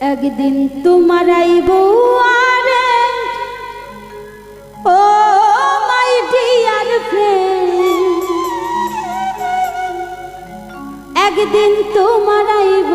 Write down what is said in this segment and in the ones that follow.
একদিন তোমার আইব আরে ও মাই ডিয়ার ফ্রেন্ড একদিন তোমার আইব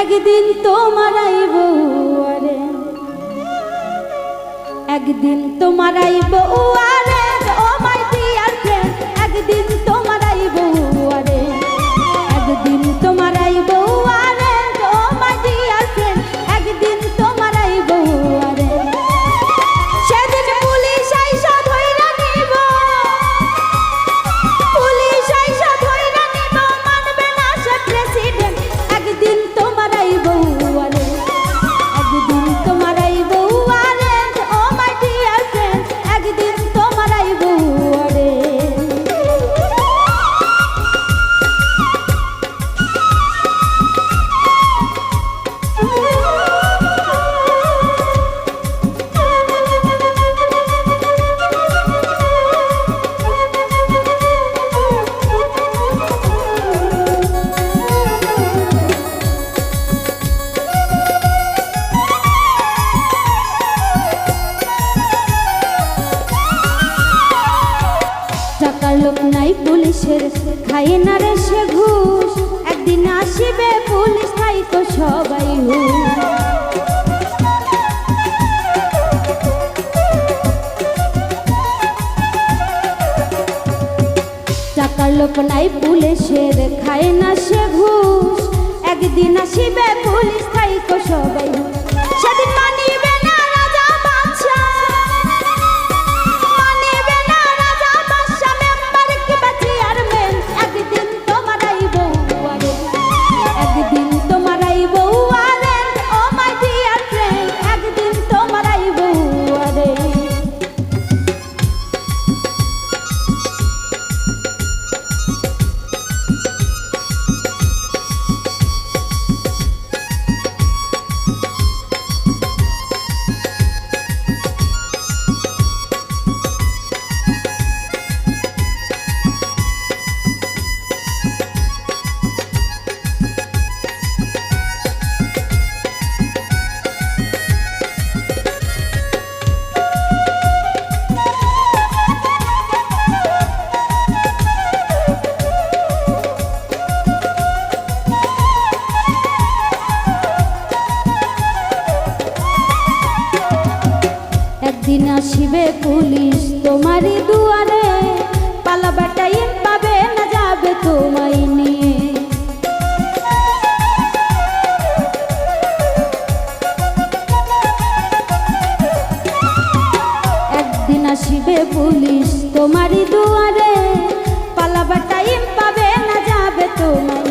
একদিন তোমার আইব আরে একদিন তোমার আইব আরে নাই পুলিশের। খাই না রে সে ঘুষ, একদিন আসিবে পুলিশ, তাই তো সবাই টাকার লোক নাই পুলিশের, খায় না সে ঘুষ, একদিন আসিবে পুলিশ, তাই তো সবাই সেদিন একদিন আসিবে পুলিশ, তোমারই দুয়ারে পালাবার টাইম পাবে না যাবে তোমায় নিয়ে। একদিন আসিবে পুলিশ, তোমারই দুয়ারে পালাবার টাইম পাবে না যাবে তোমায়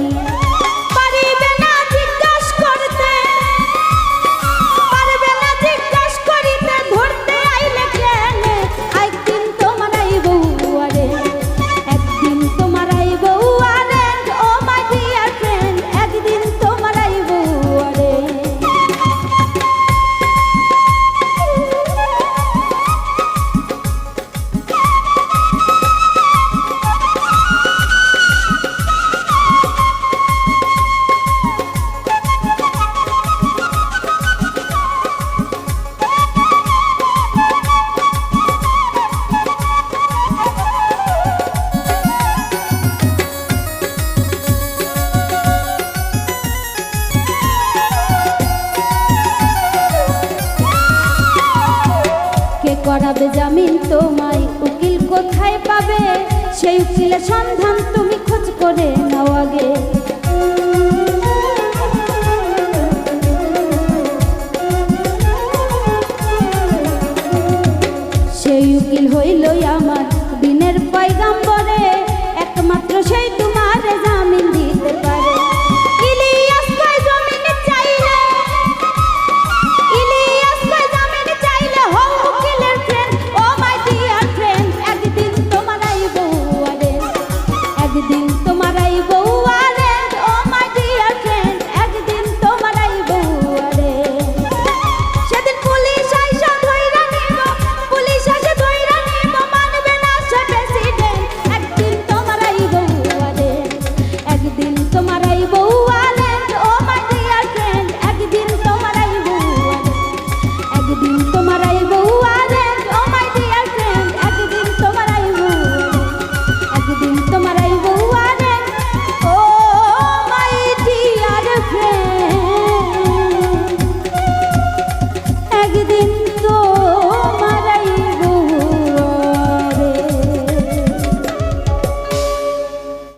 করাবে জামিন তোমায়। উকিল কোথায় পাবে? সেই উকিলের সন্ধান তুমি খোঁজ করে নাও আগে। সেই উকিল হইলই আমার দিনের পয়গাম্বরে। একমাত্র সেই তোমার